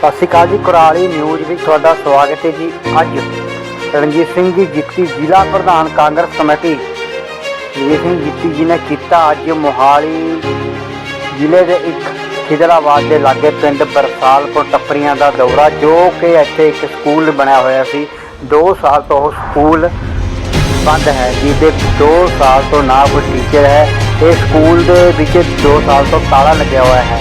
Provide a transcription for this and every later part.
ਸਤਿ ਸ਼੍ਰੀ ਅਕਾਲ ਜੀ, ਕੁਰਾਲੀ ਨਿਊਜ਼ ਵਿੱਚ ਤੁਹਾਡਾ ਸਵਾਗਤ ਹੈ ਜੀ। ਅੱਜ ਰਣਜੀਤ ਸਿੰਘ ਜੀ ਜਿੱਤੀ ਜ਼ਿਲ੍ਹਾ ਪ੍ਰਧਾਨ ਕਾਂਗਰਸ ਕਮੇਟੀ। ਰਣਜੀਤ ਸਿੰਘ ਜਿੱਤੀ ਜੀ ਨੇ ਕੀਤਾ ਅੱਜ ਮੋਹਾਲੀ ਜ਼ਿਲ੍ਹੇ ਦੇ ਇੱਕ ਖਿਦਰਾਬਾਦ ਦੇ ਲਾਗੇ ਪਿੰਡ ਬਰਸਾਲਪੁਰ ਟੱਪਰੀਆਂ ਦਾ ਦੌਰਾ, ਜੋ ਕਿ ਇੱਥੇ ਇੱਕ ਸਕੂਲ ਬਣਿਆ ਹੋਇਆ ਸੀ। 2 ਸਾਲ ਤੋਂ ਉਹ ਸਕੂਲ ਬੰਦ ਹੈ, ਜਿਹਦੇ 2 ਸਾਲ ਤੋਂ ਨਾ ਕੋਈ ਟੀਚਰ ਹੈ। ਇਹ ਸਕੂਲ ਦੇ ਵਿੱਚ 2 ਸਾਲ ਤੋਂ ਤਾਲਾ ਲੱਗਿਆ ਹੋਇਆ ਹੈ।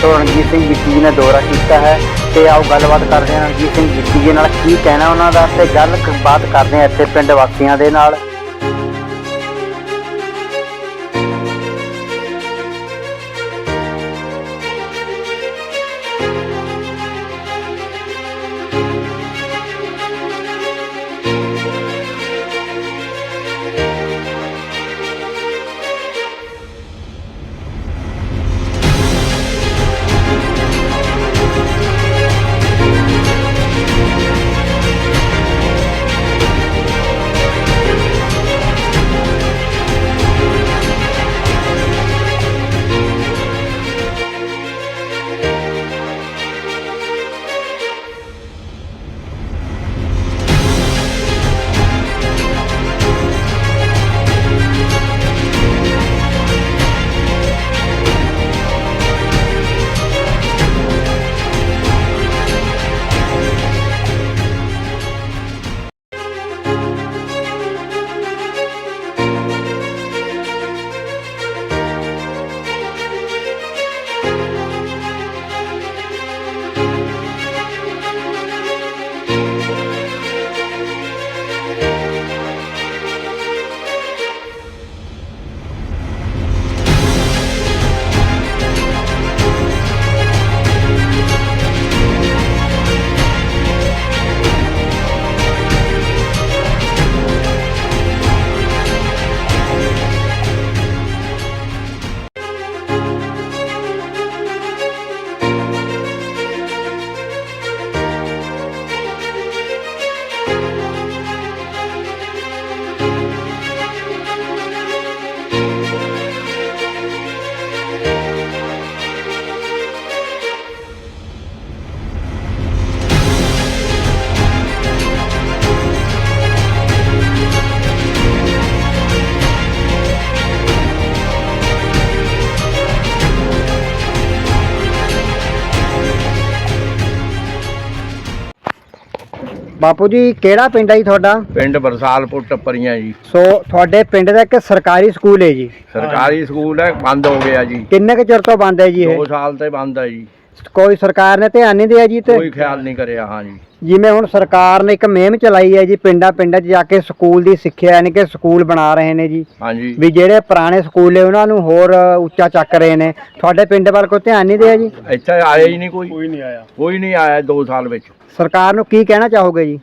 ਸੋ ਰਣਜੀਤ ਸਿੰਘ ਜੀਤੀ ਜੀ ਨੇ ਦੌਰਾ ਕੀਤਾ ਹੈ ਤੇ ਆਓ ਗੱਲਬਾਤ ਕਰਦੇ ਹਾਂ ਰਣਜੀਤ ਸਿੰਘ ਜੀਤੀ ਜੀ ਨਾਲ ਕੀ ਕਹਿਣਾ ਉਹਨਾਂ ਦਾ ਤੇ ਗੱਲ ਬਾਤ ਕਰਦੇ ਹਾਂ ਇੱਥੇ ਪਿੰਡ ਵਾਸੀਆਂ ਦੇ ਨਾਲ। ਬਾਪੂ ਜੀ ਕਿਹੜਾ ਪਿੰਡ ਹੈ ਜੀ ਤੁਹਾਡਾ? ਪਿੰਡ ਬਰਸਾਲਪੁਰ ਟੱਪਰੀਆਂ ਜੀ। ਸੋ ਤੁਹਾਡੇ ਪਿੰਡ ਦਾ ਇੱਕ ਸਰਕਾਰੀ ਸਕੂਲ ਹੈ ਜੀ। ਸਰਕਾਰੀ ਸਕੂਲ ਹੈ ਬੰਦ ਹੋ ਗਿਆ ਜੀ। ਕਿੰਨੇ ਕੁ ਚਿਰ ਤੋਂ ਬੰਦ ਹੈ ਜੀ ਇਹ? 2 ਸਾਲ ਤੇ ਬੰਦ ਹੈ ਜੀ। ਕੋਈ ਸਰਕਾਰ ਨੇ ਧਿਆਨ ਨਹੀਂ ਦਿਆ ਜੀ ਤੇ? ਕੋਈ ਖਿਆਲ ਨਹੀਂ ਕਰਿਆ ਹਾਂ ਜੀ ਜਿਵੇਂ ਹੁਣ ਸਰਕਾਰ ਨੇ ਇੱਕ ਮੁਹਿੰਮ ਚਲਾਈ ਹੈ ਜੀ ਪਿੰਡਾਂ ਪਿੰਡਾਂ 'ਚ ਜਾ ਕੇ ਸਕੂਲ ਦੀ ਸਿੱਖਿਆ ਯਾਨੀ ਕਿ ਸਕੂਲ ਬਣਾ ਰਹੇ ਨੇ ਜੀ। ਹਾਂਜੀ। ਵੀ ਜਿਹੜੇ ਪੁਰਾਣੇ ਸਕੂਲ ਨੇ ਉਹਨਾਂ ਨੂੰ ਹੋਰ ਉੱਚਾ ਚੱਕ ਰਹੇ ਨੇ। ਤੁਹਾਡੇ ਪਿੰਡ ਵੱਲ ਕੋਈ ਧਿਆਨ ਨਹੀਂ ਦਿਆ ਜੀ? ਇੱਥੇ ਆਇਆ ਹੀ ਨਹੀਂ ਕੋਈ? ਕੋਈ ਨਹੀਂ ਆਇਆ। ਕੋਈ ਨਹੀਂ ਆਇਆ 2 ਸਾਲ ਵਿੱਚ। ਸਰਕਾਰ ਨੂੰ ਕੀ ਕਹਿਣਾ ਚਾਹੋਗੇ ਜੀ?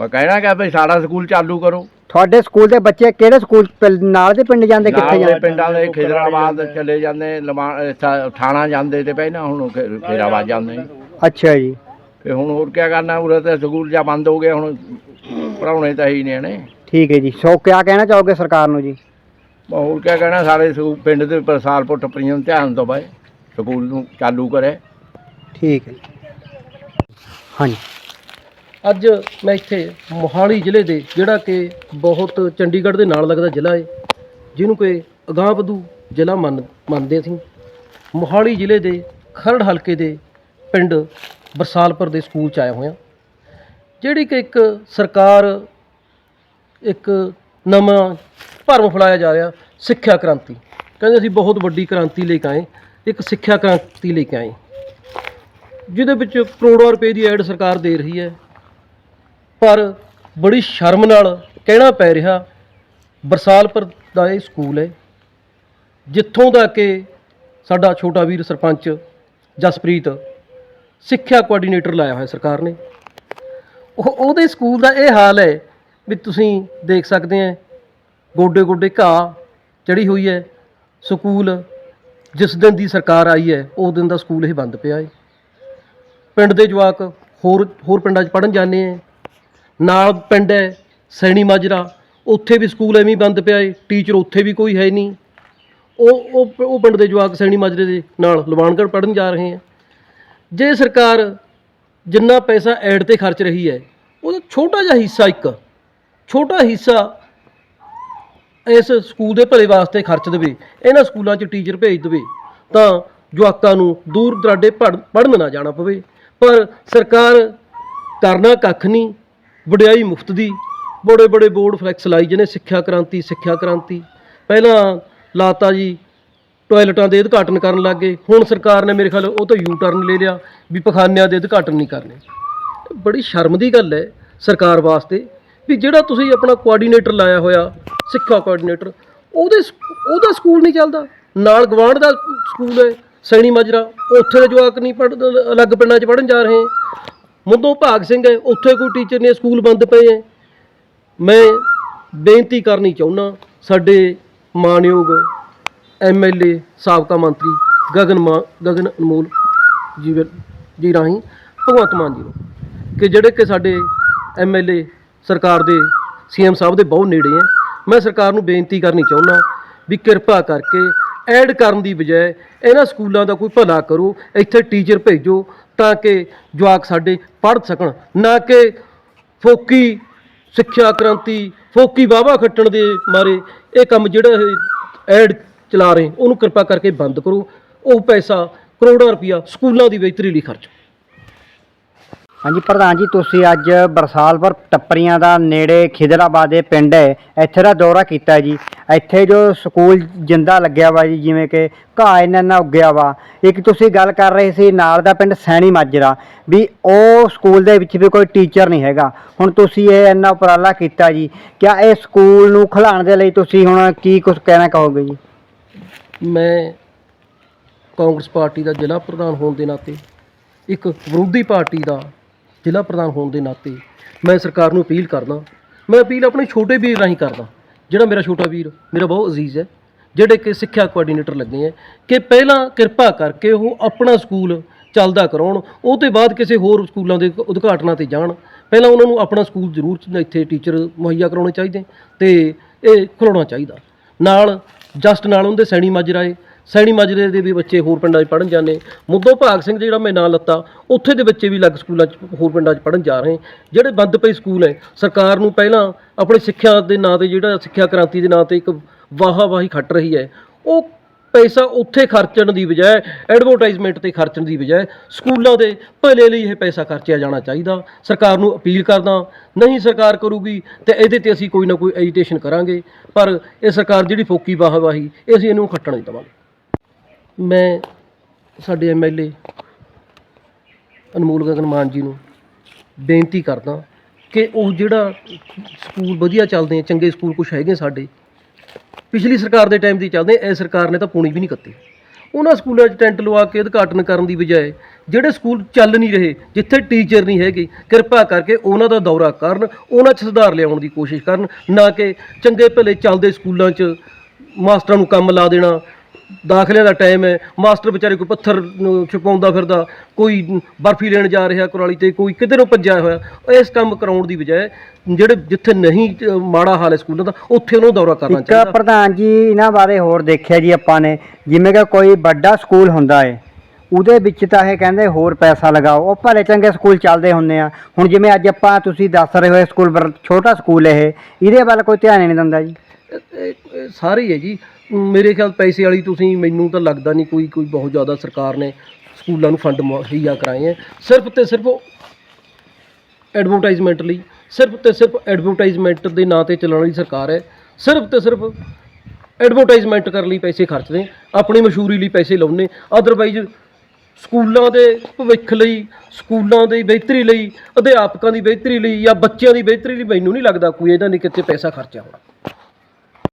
ਮੈਂ ਕਹਿਣਾ ਕਿ ਭਈ ਸਾਡਾ ਸਕੂਲ ਚਾਲੂ ਕਰੋ। ਤੁਹਾਡੇ ਸਕੂਲ ਦੇ ਬੱਚੇ ਕਿਹੜੇ ਸਕੂਲ ਪਿੰ- ਨਾਲ ਦੇ ਪਿੰਡ ਜਾਂਦੇ ਕਿੱਥੇ ਨਾਲ ਦੇ ਜਾਂਦੇ? ਪਿੰਡਾਂ ਦੇ ਖਿਦਰਾਬਾਦ ਚਲੇ ਜਾਂਦੇ ਲਮਾ- ਇੱਥਾ- ਠਾਣਾ ਜਾਂਦੇ ਤੇ ਪਹਿਲਾਂ ਹੁਣ ਖਿ- ਖਿਦਰਾਬਾਦ ਜਾਂਦੇ। ਅੱਛਾ ਜੀ। ਤੇ ਹੁਣ ਹੋਰ ਕੀ ਕਰਨਾ ਉਰੇ ਤੇ ਸਕੂਲ ਜਾਂ ਬੰਦ ਹੋ ਗਏ ਹੁਣ ਪੜਾਉਣੇ ਤਾਂ ਹੀ ਨੇ ਨੇ ਠੀਕ ਹੈ ਜੀ। ਸੋ ਕਿਆ ਕਹਿਣਾ ਚਾਹੋਗੇ ਸਰਕਾਰ ਨੂੰ ਜੀ? ਹੋਰ ਕੀ ਕਹਿਣਾ ਸਾਰੇ ਸਕੂ- ਪਿੰਡ ਦੇ ਬਰਸਾਲਪੁਰ ਟੱਪਰੀਆਂ ਨੂੰ ਧਿਆਨ ਦਵਾਏ ਸਕੂਲ ਨੂੰ ਚਾਲੂ ਕਰੇ। ਠੀਕ ਹੈ। ਹਾਂਜੀ। ਅੱਜ ਮੈਂ ਇੱਥੇ ਮੋਹਾਲੀ ਜ਼ਿਲ੍ਹੇ ਦੇ, ਜਿਹੜਾ ਕਿ ਬਹੁਤ ਚੰਡੀਗੜ੍ਹ ਦੇ ਨਾਲ ਲੱਗਦਾ ਜ਼ਿਲ੍ਹਾ ਹੈ ਜਿਹਨੂੰ ਕਿ ਅਗਾਂਹ ਵਧੂ ਜ਼ਿਲ੍ਹਾ ਮੰਨ, ਮੰਨਦੇ ਅਸੀਂ। ਮੋਹਾਲੀ ਜ਼ਿਲ੍ਹੇ ਦੇ ਖਰੜ ਹਲਕੇ ਦੇ ਪਿੰਡ ਬਰਸਾਲਪੁਰ ਦੇ ਸਕੂਲ 'ਚ ਆਇਆ ਹੋਇਆ। ਜਿਹੜੀ ਕਿ ਇੱਕ ਸਰਕਾਰ, ਇੱਕ ਨਵਾਂ ਭਰਮ ਫੈਲਾਇਆ ਜਾ ਰਿਹਾ, ਸਿੱਖਿਆ ਕ੍ਰਾਂਤੀ। ਕਹਿੰਦੇ ਅਸੀਂ ਬਹੁਤ ਵੱਡੀ ਕ੍ਰਾਂਤੀ ਲੈ ਕੇ ਆਏ, ਇੱਕ ਸਿੱਖਿਆ ਕ੍ਰਾਂਤੀ ਲੈ ਕੇ ਆਏ। ਜਿਹਦੇ ਵਿੱਚ ਕਰੋੜਾਂ ਰੁਪਏ ਦੀ ਐਡ ਸਰਕਾਰ ਦੇ ਰਹੀ ਹੈ। ਪਰ ਬੜੀ ਸ਼ਰਮ ਨਾਲ ਕਹਿਣਾ ਪੈ ਰਿਹਾ, ਬਰਸਾਲਪੁਰ ਦਾ ਇਹ ਸਕੂਲ ਹੈ, ਜਿੱਥੋਂ ਦਾ ਕਿ ਸਾਡਾ ਛੋਟਾ ਵੀਰ ਸਰਪੰਚ ਜਸਪ੍ਰੀਤ ਸਿੱਖਿਆ ਕੋਆਰਡੀਨੇਟਰ ਲਾਇਆ ਹੋਇਆ ਸਰਕਾਰ ਨੇ। ਉਹ ਉਹਦੇ ਸਕੂਲ ਦਾ ਇਹ ਹਾਲ ਹੈ ਵੀ ਤੁਸੀਂ ਦੇਖ ਸਕਦੇ ਆ ਗੋਡੇ ਗੋਡੇ ਘਾਹ ਚੜੀ ਹੋਈ ਹੈ, ਸਕੂਲ ਜਿਸ ਦਿਨ ਦੀ ਸਰਕਾਰ ਆਈ ਹੈ ਉਸ ਦਿਨ ਦਾ ਸਕੂਲ ਇਹ ਬੰਦ ਪਿਆ ਹੈ। ਪਿੰਡ ਦੇ ਜਵਾਕ ਹੋਰ ਹੋਰ ਪਿੰਡਾਂ 'ਚ ਪੜਨ ਜਾਂਦੇ ਆ ਨਾਲ ਪਿੰਡ ਹੈ, ਸੈਣੀ ਮਾਜਰਾ, ਉੱਥੇ ਵੀ ਸਕੂਲ ਐਵੇਂ ਬੰਦ ਪਿਆ ਏ, ਟੀਚਰ ਉੱਥੇ ਵੀ ਕੋਈ ਹੈ ਨਹੀਂ। ਉਹ ਉਹ ਉਹ ਪਿੰਡ ਦੇ ਜਵਾਕ ਸੈਣੀ ਮਾਜਰੇ ਦੇ ਨਾਲ ਲਵਾਨਗੜ੍ਹ ਪੜਨ ਜਾ ਰਹੇ ਆ। ਜੇ ਸਰਕਾਰ ਜਿੰਨਾ ਪੈਸਾ ਐਡ ਤੇ ਖਰਚ ਰਹੀ ਹੈ, ਉਹਦਾ ਛੋਟਾ ਜਿਹਾ ਹਿੱਸਾ ਇੱਕ, ਛੋਟਾ ਹਿੱਸਾ ਇਸ ਸਕੂਲ ਦੇ ਭਲੇ ਵਾਸਤੇ ਖਰਚ ਦੇਵੇ, ਇਹਨਾਂ ਸਕੂਲਾਂ 'ਚ ਟੀਚਰ ਭੇਜ ਦੇਵੇ, ਤਾਂ ਜਵਾਕਾਂ ਨੂੰ ਦੂਰ ਦਰਾਡੇ ਪੜ੍ਹ, ਪੜ੍ਹਨ ਨਾ ਜਾਣਾ ਪਵੇ। ਪਰ ਸਰਕਾਰ ਕਰਨਾ ਕੱਖ ਨਹੀਂ ਵਡਿਆਈ ਮੁਫਤ ਦੀ, ਬੜੇ ਬੜੇ ਬੋਰਡ ਫਲੈਕਸ ਲਾਈ ਜਿਹਨੇ ਸਿੱਖਿਆ ਕ੍ਰਾਂਤੀ ਸਿੱਖਿਆ ਕ੍ਰਾਂਤੀ। ਪਹਿਲਾਂ ਲਾਤਾ ਜੀ ਟਾਇਲਟਾਂ ਦੇ ਉਦਘਾਟਨ ਕਰਨ ਲੱਗ। ਗਏ ਹੁਣ ਸਰਕਾਰ ਨੇ ਮੇਰੇ ਖਿਆਲ ਉਹ ਤੋਂ ਯੂ ਟਰਨ ਲੈ ਲਿਆ ਵੀ ਪਖਾਨਿਆਂ ਦੇ ਉਦਘਾਟਨ ਨਹੀਂ ਕਰਨੇ। ਬੜੀ ਸ਼ਰਮ ਦੀ ਗੱਲ ਹੈ ਸਰਕਾਰ ਵਾਸਤੇ ਵੀ ਜਿਹੜਾ ਤੁਸੀਂ ਆਪਣਾ ਕੋਆਰਡੀਨੇਟਰ ਲਾਇਆ ਹੋਇਆ, ਸਿੱਖਿਆ ਕੋਆਰਡੀਨੇਟਰ ਉਹਦੇ ਉਹਦਾ ਸਕੂਲ ਨਹੀਂ ਚੱਲਦਾ। ਨਾਲ ਗਵਾਂਢ ਦਾ ਸਕੂਲ ਹੈ, ਸੈਣੀ ਮਾਜਰਾ, ਉੱਥੇ ਦੇ ਜਵਾਕ ਨਹੀਂ ਪੜ੍ਹ, ਅਲੱਗ ਪਿੰਡਾਂ 'ਚ ਪੜਨ ਜਾ ਰਹੇ। ਮੁੱਦੋਂ ਭਾਗ ਸਿੰਘ ਹੈ, ਉੱਥੇ ਕੋਈ ਟੀਚਰ ਨੇ ਸਕੂਲ ਬੰਦ ਪਏ ਹੈ। ਮੈਂ ਬੇਨਤੀ ਕਰਨੀ ਚਾਹੁੰਦਾ, ਸਾਡੇ ਮਾਨਯੋਗ ਐਮਐਲਏ ਸਾਬਕਾ ਮੰਤਰੀ ਗਗਨ ਮਾ, ਗਗਨ ਅਨਮੋਲ ਜੀ ਜੀ ਰਾਹੀਂ ਭਗਵੰਤ ਮਾਨ ਜੀ ਨੂੰ ਕਿ ਜਿਹੜੇ ਕਿ ਸਾਡੇ ਐਮਐਲਏ ਸਰਕਾਰ ਦੇ ਸੀਐਮ ਸਾਹਿਬ ਦੇ ਬਹੁਤ ਨੇੜੇ ਹੈ, ਮੈਂ ਸਰਕਾਰ ਨੂੰ ਬੇਨਤੀ ਕਰਨੀ ਚਾਹੁੰਦਾ ਵੀ ਕਿਰਪਾ ਕਰਕੇ ਐਡ ਕਰਨ ਦੀ ਬਜਾਏ ਇਹਨਾਂ ਸਕੂਲਾਂ ਦਾ ਕੋਈ ਭਲਾ ਕਰੋ, ਇੱਥੇ ਟੀਚਰ ਭੇਜੋ ਤਾਂ ਕਿ ਜਵਾਕ ਸਾਡੇ ਪੜ੍ਹ ਸਕਣ, ਨਾ ਕਿ ਫੋਕੀ ਸਿੱਖਿਆ ਕ੍ਰਾਂਤੀ, ਫੋਕੀ ਵਾਵਾ ਖੱਟਣ ਦੇ ਮਾਰੇ ਇਹ ਕੰਮ ਜਿਹੜਾ ਐਡ ਚਲਾ ਰਹੇ, ਉਹਨੂੰ ਕਿਰਪਾ ਕਰਕੇ ਬੰਦ ਕਰੋ। ਉਹ ਪੈਸਾ ਕਰੋੜਾਂ ਰੁਪਇਆ ਸਕੂਲਾਂ ਦੀ ਬਿਹਤਰੀ ਲਈ ਖਰਚੋ। ਹਾਂਜੀ, ਪ੍ਰਧਾਨ ਜੀ, ਤੁਸੀਂ ਅੱਜ ਬਰਸਾਲਪੁਰ ਟੱਪਰੀਆਂ ਦਾ ਨੇੜੇ ਖਿਦਰਾਬਾਦ ਦੇ ਪਿੰਡ ਹੈ। ਇੱਥੇ ਦਾ ਦੌਰਾ ਕੀਤਾ ਜੀ। ਇੱਥੇ ਜੋ ਸਕੂਲ ਜਿੰਦਾ ਲੱਗਿਆ ਵਾ ਜੀ, ਜਿਵੇਂ ਕਿ ਘਾਹ ਇੰਨਾ ਇੰਨਾ ਉੱਗਿਆ ਵਾ। ਇੱਕ ਤੁਸੀਂ ਗੱਲ ਕਰ ਰਹੇ ਸੀ, ਨਾਲ ਦਾ ਪਿੰਡ ਸੈਣੀ ਮਾਜਰਾ, ਵੀ ਉਹ ਸਕੂਲ ਦੇ ਵਿੱਚ ਵੀ ਕੋਈ ਟੀਚਰ ਨਹੀਂ ਹੈਗਾ। ਹੁਣ ਤੁਸੀਂ ਇਹ ਇੰਨਾ ਉਪਰਾਲਾ ਕੀਤਾ ਜੀ। ਕਿਆ ਇਹ ਸਕੂਲ ਨੂੰ ਖਿਲਾਉਣ ਦੇ ਲਈ ਤੁਸੀਂ ਹੁਣ ਕੀ ਕੁਝ ਕਹਿਣਾ ਕਹੋਗੇ ਜੀ? ਮੈਂ ਕਾਂਗਰਸ ਪਾਰਟੀ ਦਾ ਜ਼ਿਲ੍ਹਾ ਪ੍ਰਧਾਨ ਹੋਣ ਦੇ ਨਾਤੇ ਇੱਕ ਵਿਰੋਧੀ ਪਾਰਟੀ ਦਾ ਜ਼ਿਲ੍ਹਾ ਪ੍ਰਧਾਨ ਹੋਣ ਦੇ ਨਾਤੇ ਮੈਂ ਸਰਕਾਰ ਨੂੰ ਅਪੀਲ ਕਰਦਾ, ਮੈਂ ਅਪੀਲ ਆਪਣੇ ਛੋਟੇ ਵੀਰ ਰਾਹੀਂ ਕਰਦਾ, ਜਿਹੜਾ ਮੇਰਾ ਛੋਟਾ ਵੀਰ, ਮੇਰਾ ਬਹੁਤ ਅਜ਼ੀਜ਼ ਹੈ, ਜਿਹੜੇ ਕਿ ਸਿੱਖਿਆ ਕੋਆਰਡੀਨੇਟਰ ਲੱਗੇ ਹੈ, ਕਿ ਪਹਿਲਾਂ ਕਿਰਪਾ ਕਰਕੇ ਉਹ ਆਪਣਾ ਸਕੂਲ ਚੱਲਦਾ ਕਰਾਉਣ, ਉਹ ਤੋਂ ਬਾਅਦ ਕਿਸੇ ਹੋਰ ਸਕੂਲਾਂ ਦੇ ਉਦਘਾਟਨਾਂ ਤੇ ਜਾਣ, ਪਹਿਲਾਂ ਉਹਨਾਂ ਨੂੰ ਆਪਣਾ ਸਕੂਲ ਜ਼ਰੂਰ ਇੱਥੇ ਟੀਚਰ ਮੁਹੱਈਆ ਕਰਾਉਣੇ ਚਾਹੀਦੇ, ਤੇ ਇਹ ਖੁਲਾਉਣਾ ਚਾਹੀਦਾ। ਨਾਲ ਜਸਟ ਨਾਲ ਉਹਦੇ ਸੈਣੀ ਮਾਜਰਾਏ ਸੈਣੀ ਮਾਜਰੇ ਦੇ ਵੀ ਬੱਚੇ ਹੋਰ ਪਿੰਡਾਂ 'ਚ ਪੜਨ ਜਾਂਦੇ। ਮੁੱਦੋ ਭਾਗ ਸਿੰਘ ਜਿਹੜਾ ਮੈਂ ਨਾਂ ਲੱਤਾ, ਉੱਥੇ ਦੇ ਬੱਚੇ ਵੀ ਅਲੱਗ ਸਕੂਲਾਂ 'ਚ, ਹੋਰ ਪਿੰਡਾਂ 'ਚ ਪੜਨ ਜਾ ਰਹੇ। ਜਿਹੜੇ ਬੰਦ ਪਏ ਸਕੂਲ ਹੈ, ਸਰਕਾਰ ਨੂੰ ਪਹਿਲਾਂ ਆਪਣੀ ਸਿੱਖਿਆ ਦੇ ਨਾਂ ਤੇ ਜਿਹੜਾ ਸਿੱਖਿਆ ਕ੍ਰਾਂਤੀ ਦੇ ਨਾਂ ਤੇ ਇੱਕ ਵਾਹਾ ਵਾਹੀ ਖੱਟ ਰਹੀ ਹੈ, ਉਹ ਪੈਸਾ ਉੱਥੇ ਖਰਚਣ ਦੀ ਬਜਾਏ, ਐਡਵਰਟਾਈਜ਼ਮੈਂਟ ਤੇ ਖਰਚਣ ਦੀ ਬਜਾਏ ਸਕੂਲਾਂ ਦੇ ਭਲੇ ਲਈ ਇਹ ਪੈਸਾ ਖਰਚਿਆ ਜਾਣਾ ਚਾਹੀਦਾ। ਸਰਕਾਰ ਨੂੰ ਅਪੀਲ ਕਰਦਾ, ਨਹੀਂ ਸਰਕਾਰ ਕਰੂਗੀ ਤੇ ਇਹਦੇ ਤੇ ਅਸੀਂ ਕੋਈ ਨਾ ਕੋਈ ਐਜੀਟੇਸ਼ਨ ਕਰਾਂਗੇ, ਪਰ ਇਹ ਸਰਕਾਰ ਜਿਹੜੀ ਫੋਕੀ ਵਾਹਵਾਹੀ ਇਹ ਅਸੀਂ ਇਹਨੂੰ ਖੱਟਣ ਨਹੀਂ ਦੇਵਾਂਗੇ। ਮੈਂ ਸਾਡੇ ਐਮਐਲਏ ਅਨਮੋਲ ਗਗਨ ਮਾਨ ਜੀ ਨੂੰ ਬੇਨਤੀ ਕਰਦਾ ਕਿ ਉਹ ਜਿਹੜਾ ਸਕੂਲ ਵਧੀਆ ਚੱਲਦੇ ਆ, ਚੰਗੇ ਸਕੂਲ ਕੁਝ ਹੈਗੇ ਸਾਡੇ, ਪਿਛਲੀ ਸਰਕਾਰ ਦੇ ਟਾਈਮ ਦੀ ਚੱਲਦੇ ਇਹ ਸਰਕਾਰ ਨੇ ਤਾਂ ਪੂਣੀ ਵੀ ਨਹੀਂ ਕੱਤੀ। ਉਹਨਾਂ ਸਕੂਲਾਂ 'ਚ ਟੈਂਟ ਲਵਾ ਕੇ ਉਦਘਾਟਨ ਕਰਨ ਦੀ ਬਜਾਏ ਜਿਹੜੇ ਸਕੂਲ ਚੱਲ ਨਹੀਂ ਰਹੇ, ਜਿੱਥੇ ਟੀਚਰ ਨਹੀਂ ਹੈਗੇ, ਕਿਰਪਾ ਕਰਕੇ ਉਹਨਾਂ ਦਾ ਦੌਰਾ ਕਰਨ, ਉਹਨਾਂ 'ਚ ਸੁਧਾਰ ਲਿਆਉਣ ਦੀ ਕੋਸ਼ਿਸ਼ ਕਰਨ, ਨਾ ਕਿ ਚੰਗੇ ਭਲੇ ਚੱਲਦੇ ਸਕੂਲਾਂ 'ਚ ਮਾਸਟਰਾਂ ਨੂੰ ਕੰਮ ਲਾ ਦੇਣਾ ਦਾਖਲਿਆਂ ਦਾ ਟਾਈਮ ਹੈ। ਮਾਸਟਰ ਵਿਚਾਰੇ ਕੋਈ ਪੱਥਰ ਨੂੰ ਛੁਪਾਉਂਦਾ ਫਿਰਦਾ ਕੋਈ ਬਰਫੀ ਲੈਣ ਜਾ ਰਿਹਾ ਕੁਰਾਲੀ ਤੇ ਕੋਈ ਨੂੰ ਭੱਜਿਆ ਹੋਇਆ। ਇਸ ਕੰਮ ਕਰਾਉਣ ਦੀ ਬਜਾਏ ਜਿਹੜੇ ਜਿੱਥੇ ਨਹੀਂ ਮਾੜਾ ਹਾਲ ਹੈ ਸਕੂਲਾਂ ਦਾ ਉੱਥੇ ਉਹਨੂੰ ਦੌਰਾ ਕਰਨਾ ਇੱਕ ਚਾਹੀਦਾ। ਪ੍ਰਧਾਨ ਜੀ ਇਹਨਾਂ ਬਾਰੇ ਹੋਰ ਦੇਖਿਆ ਜੀ ਆਪਾਂ ਨੇ। ਜਿਵੇਂ ਕਿ ਕੋਈ ਵੱਡਾ ਸਕੂਲ ਹੁੰਦਾ ਏ ਉਹਦੇ ਵਿੱਚ ਤਾਂ ਇਹ ਕਹਿੰਦੇ ਹੋਰ ਪੈਸਾ ਲਗਾਓ। ਉਹ ਭਲੇ ਚੰਗੇ ਸਕੂਲ ਚੱਲਦੇ ਹੁੰਦੇ ਆ। ਹੁਣ ਜਿਵੇਂ ਅੱਜ ਆਪਾਂ ਤੁਸੀਂ ਦੱਸ ਰਹੇ ਹੋ ਸਕੂਲ ਛੋਟਾ ਸਕੂਲ ਇਹ। ਇਹਦੇ ਵੱਲ ਕੋਈ ਧਿਆਨ ਹੀ ਨਹੀਂ ਦਿੰਦਾ ਜੀ। ਸਾਰੇ ਹੀ ਹੈ ਜੀ। ਮੇਰੇ ਖਿਆਲ ਪੈਸੇ ਵਾਲੀ ਤੁਸੀਂ ਮੈਨੂੰ ਤਾਂ ਲੱਗਦਾ ਨਹੀਂ ਕੋਈ ਕੋਈ ਬਹੁਤ ਜ਼ਿਆਦਾ ਸਰਕਾਰ ਨੇ ਸਕੂਲਾਂ ਨੂੰ ਫੰਡ ਮੁਹੱਈਆ ਕਰਾਏ ਹੈ। ਸਿਰਫ ਤੇ ਸਿਰਫ ਐਡਵਰਟਾਈਜ਼ਮੈਂਟ ਲਈ, ਸਿਰਫ ਤੇ ਸਿਰਫ ਐਡਵਰਟਾਈਜ਼ਮੈਂਟ ਦੇ ਨਾਂ ਤੇ ਚੱਲਣ ਵਾਲੀ ਸਰਕਾਰ ਹੈ। ਸਿਰਫ ਤੇ ਸਿਰਫ ਐਡਵਰਟਾਈਜ਼ਮੈਂਟ ਕਰਨ ਲਈ ਪੈਸੇ ਖਰਚਦੇ ਆਪਣੀ ਮਸ਼ਹੂਰੀ ਲਈ ਪੈਸੇ ਲਾਉਂਦੇ ਅਦਰਵਾਈਜ਼ ਸਕੂਲਾਂ ਦੇ ਭਵਿੱਖ ਲਈ, ਸਕੂਲਾਂ ਦੀ ਬਿਹਤਰੀ ਲਈ, ਅਧਿਆਪਕਾਂ ਦੀ ਬਿਹਤਰੀ ਲਈ ਜਾਂ ਬੱਚਿਆਂ ਦੀ ਬਿਹਤਰੀ ਲਈ ਮੈਨੂੰ ਨਹੀਂ ਲੱਗਦਾ ਕੋਈ ਇਹਨਾਂ ਨੇ ਕਿਤੇ ਪੈਸਾ ਖਰਚਿਆ ਹੋਣਾ।